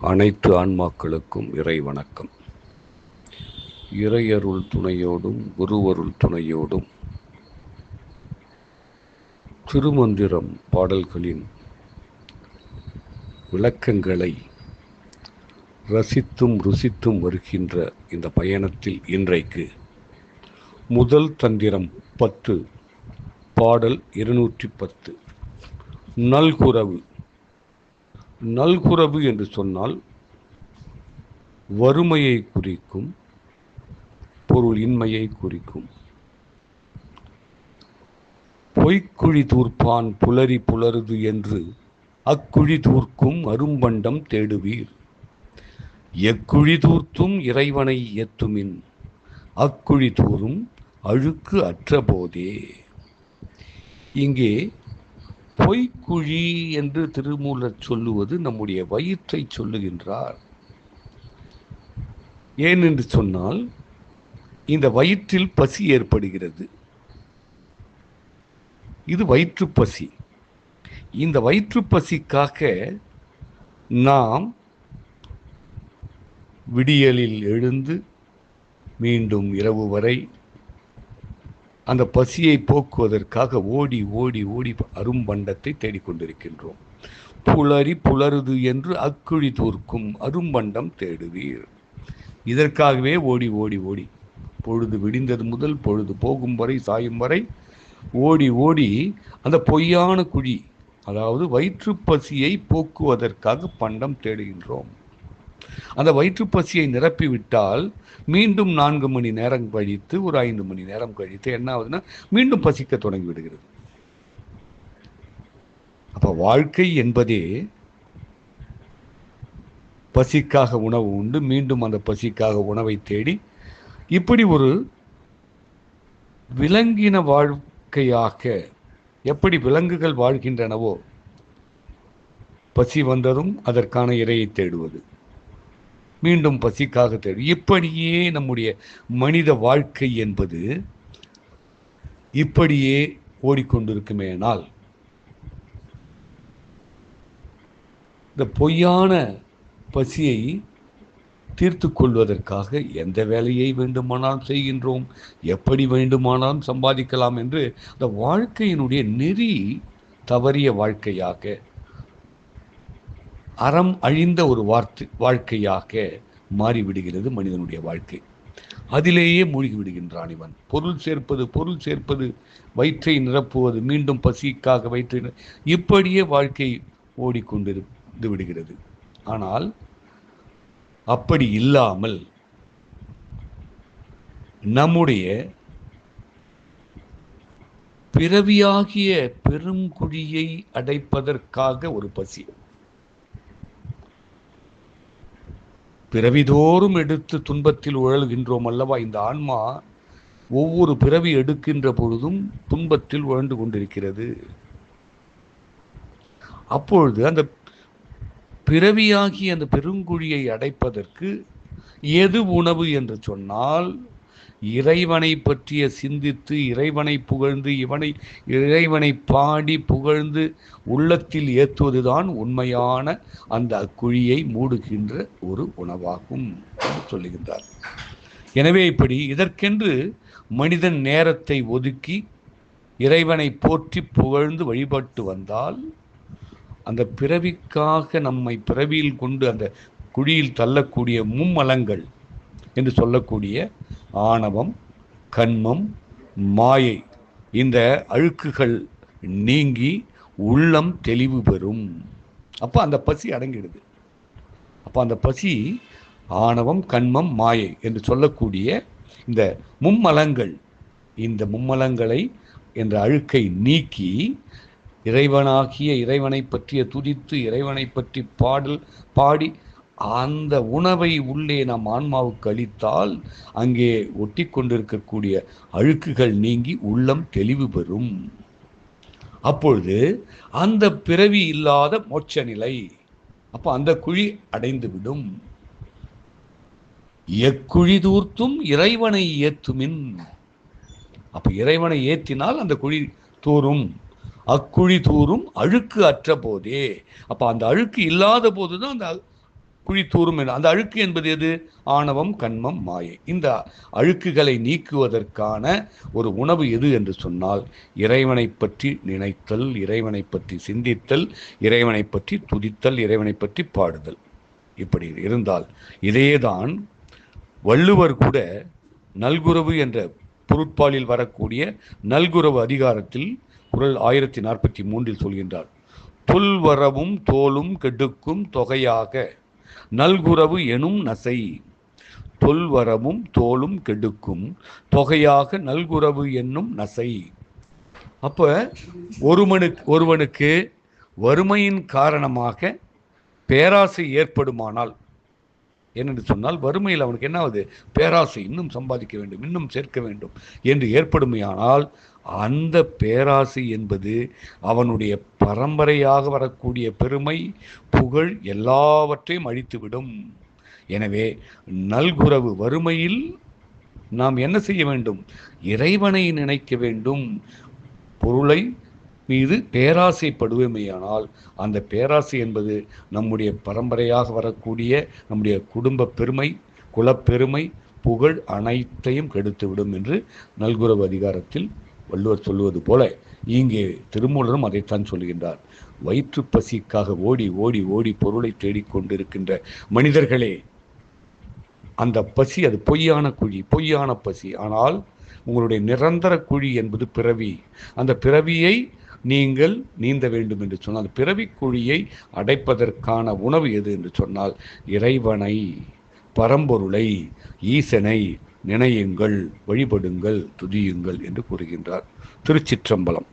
அனைத்து ஆன்மாக்களுக்கும் இறை வணக்கம். இறையருள் துணையோடும் குருவருள் துணையோடும் திருமந்திரம் பாடல்களின் விளக்கங்களை ரசித்தும் ருசித்தும் வருகின்ற இந்த பயணத்தில் இன்றைக்கு முதல் தந்திரம் பத்து பாடல் இருநூற்றி பத்து. நல்குறவு நல்குறவு என்று சொன்னால் வறுமையை குறிக்கும் பொருள் இன்மையை குறிக்கும். பொய்க்குழி தூர்ப்பான் புலரி புலருது என்று அக்குழி தூர்க்கும் அரும்பண்டம் தேடுவீர். எக்குழி தூர்த்தும் இறைவனை எத்துமின் அக்குழி தூரும் அழுக்கு அற்ற போதே. இங்கே பொய்க்குழி என்று திருமூலர் சொல்லுவது நம்முடைய வயிற்றை சொல்லுகின்றார். ஏனென்று சொன்னால் இந்த வயிற்றில் பசி ஏற்படுகிறது. இது வயிற்று பசி. இந்த வயிற்று பசிக்காக நாம் விடியலில் எழுந்து மீண்டும் இரவு வரை அந்த பசியை போக்குவதற்காக ஓடி ஓடி ஓடி அரும்பண்டத்தை தேடிக்கொண்டிருக்கின்றோம். புலரி புலருது என்று அக்குழி தூர்க்கும் அரும்பண்டம் தேடுவீர். இதற்காகவே ஓடி ஓடி ஓடி. பொழுது விடிந்தது முதல் பொழுது போகும் வரை சாயும் வரை ஓடி ஓடி அந்த பொய்யான குழி அதாவது வயிற்று பசியை போக்குவதற்காக பண்டம் தேடுகின்றோம். அந்த வயிற்று பசியை நிரப்பிவிட்டால் மீண்டும் நான்கு மணி நேரம் கழித்து ஒரு ஐந்து மணி நேரம் கழித்து என்ன ஆகுதுன்னா மீண்டும் பசிக்க தொடங்கி விடுகிறது. அப்ப வாழ்க்கை என்பதே பசிக்காக உணவு உண்டு. மீண்டும் அந்த பசிக்காக உணவை தேடி இப்படி ஒரு விலங்கின வாழ்க்கையாக எப்படி விலங்குகள் வாழ்கின்றனவோ பசி வந்ததும் அதற்கான இரையை தேடுவது. மீண்டும் பசிக்காக தேடும் இப்படியே நம்முடைய மனித வாழ்க்கை என்பது இப்படியே ஓடிக்கொண்டிருக்குமேனால் இந்த பொய்யான பசியை தீர்த்து கொள்வதற்காக எந்த வேலையை வேண்டுமானாலும் செய்கின்றோம் எப்படி வேண்டுமானாலும் சம்பாதிக்கலாம் என்று அந்த வாழ்க்கையினுடைய நெறி தவறிய வாழ்க்கையாக அறம் அழிந்த ஒரு வார்த்தை வாழ்க்கையாக மாறிவிடுகிறது மனிதனுடைய வாழ்க்கை. அதிலேயே மூழ்கி விடுகின்றான் இவன். பொருள் சேர்ப்பது பொருள் சேர்ப்பது வயிற்றை நிரப்புவது மீண்டும் பசிக்காக வயிற்றை இப்படியே வாழ்க்கை ஓடிக்கொண்டிருந்து விடுகிறது. ஆனால் அப்படி இல்லாமல் நம்முடைய பிறவியாகிய பெருங்குழியை அடைப்பதற்காக ஒரு பசி. பிறவிதோறும் எடுத்து துன்பத்தில் உழல்கின்றோம் அல்லவா? இந்த ஆன்மா ஒவ்வொரு பிறவி எடுக்கின்ற பொழுதும் துன்பத்தில் உழண்டு கொண்டிருக்கிறது. அப்பொழுது அந்த பிறவியாகி அந்த பெருங்குழியை அடைப்பதற்கு எது உணவு என்று சொன்னால் இறைவனை பற்றிய சிந்தித்து இறைவனை புகழ்ந்து இவனை இறைவனை பாடி புகழ்ந்து உள்ளத்தில் ஏற்றுவதுதான் உண்மையான அந்த அக்குழியை மூடுகின்ற ஒரு உணவாகும் என்று சொல்லுகின்றார். எனவே இப்படி இதற்கென்று மனிதன் நேரத்தை ஒதுக்கி இறைவனை போற்றி புகழ்ந்து வழிபட்டு வந்தால் அந்த பிறவிக்காக நம்மை பிறவியில் கொண்டு அந்த குழியில் தள்ளக்கூடிய மும்மலங்கள் என்று சொல்லக்கூடிய ஆணவம் கண்மம் மாயை இந்த அழுக்குகள் நீங்கி உள்ளம் தெளிவு பெறும். அப்போ அந்த பசி அடங்கிடுது. அப்போ அந்த பசி ஆணவம் கண்மம் மாயை என்று சொல்லக்கூடிய இந்த மும்மலங்கள் இந்த மும்மலங்களை என்ற அழுக்கை நீக்கி இறைவனாகிய இறைவனை பற்றிய துதித்து இறைவனை பற்றி பாடல் பாடி அந்த உணவை உள்ளே நம் ஆன்மாவுக்கு அளித்தால் அங்கே ஒட்டி கொண்டிருக்கக்கூடிய அழுக்குகள் நீங்கி உள்ளம் தெளிவு பெறும். அப்பொழுது அந்த பிறவி இல்லாத மோட்ச நிலை அப்போ அந்த குழி அடைந்து விடும் எக்குழி தூர்த்தும் இறைவனை ஏத்துமின். அப்ப இறைவனை ஏத்தினால் அந்த குழி தூரும். அக்குழி தூரும் அழுக்கு அற்ற போதே. அப்ப அந்த அழுக்கு இல்லாத போதுதான் அந்த குழி தூரும் என. அந்த அழுக்கு என்பது எது? ஆணவம் கண்மம் மாயை. இந்த அழுக்குகளை நீக்குவதற்கான ஒரு உணவு எது என்று சொன்னால் இறைவனை பற்றி நினைத்தல் இறைவனை பற்றி சிந்தித்தல் இறைவனை பற்றி துதித்தல் இறைவனை பற்றி பாடுதல். இப்படி இருந்தால் இதேதான் வள்ளுவர் கூட நல்குறவு என்ற பொருட்பாலில் வரக்கூடிய நல்குறவு அதிகாரத்தில் குரல் ஆயிரத்தி நாற்பத்தி மூன்றில் சொல்கின்றார் தொல்வரவும் தோலும் கெடுக்கும் தொகையாக நல்குறவு எனும் நசை. தொல்வரமும் தோலும் கெடுக்கும். தொகையாக நல்குறவு என்னும் நசை. அப்ப ஒருவனுக்கு ஒருவனுக்கு வறுமையின் காரணமாக பேராசை ஏற்படுமானால் என்னென்று சொன்னால் வறுமையில் அவனுக்கு என்ன ஆகுது பேராசை இன்னும் சம்பாதிக்க வேண்டும் இன்னும் சேர்க்க வேண்டும் என்று ஏற்படுமையானால் அந்த பேராசை என்பது அவனுடைய பரம்பரையாக வரக்கூடிய பெருமை புகழ் எல்லாவற்றையும் அழித்துவிடும். எனவே நல்குறவு வறுமையில் நாம் என்ன செய்ய வேண்டும்? இறைவனை நினைக்க வேண்டும். பொருளை மீது பேராசைப்படுவேமையானால் அந்த பேராசை என்பது நம்முடைய பரம்பரையாக வரக்கூடிய நம்முடைய குடும்ப பெருமை குலப்பெருமை புகழ் அனைத்தையும் கெடுத்துவிடும் என்று நல்குறவு அதிகாரத்தில் வள்ளுவர் சொல்லுவது போல இங்கே திருமூலரும் அதைத்தான் சொல்கின்றார் வயிற்று பசிக்காக ஓடி ஓடி ஓடி பொருளை தேடிக்கொண்டிருக்கின்ற மனிதர்களே அந்த பசி அது பொய்யான குழி பொய்யான பசி. ஆனால் உங்களுடைய நிரந்தர குழி என்பது பிறவி. அந்த பிறவியை நீங்கள் நீந்த வேண்டும் என்று சொன்னால் அந்த பிறவி குழியை அடைப்பதற்கான உணவு எது என்று சொன்னால் இறைவனை பரம்பொருளை ஈசனை நினையுங்கள் வழிபடுங்கள் துதியுங்கள் என்று கூறுகின்றார். திருச்சிற்றம்பலம்.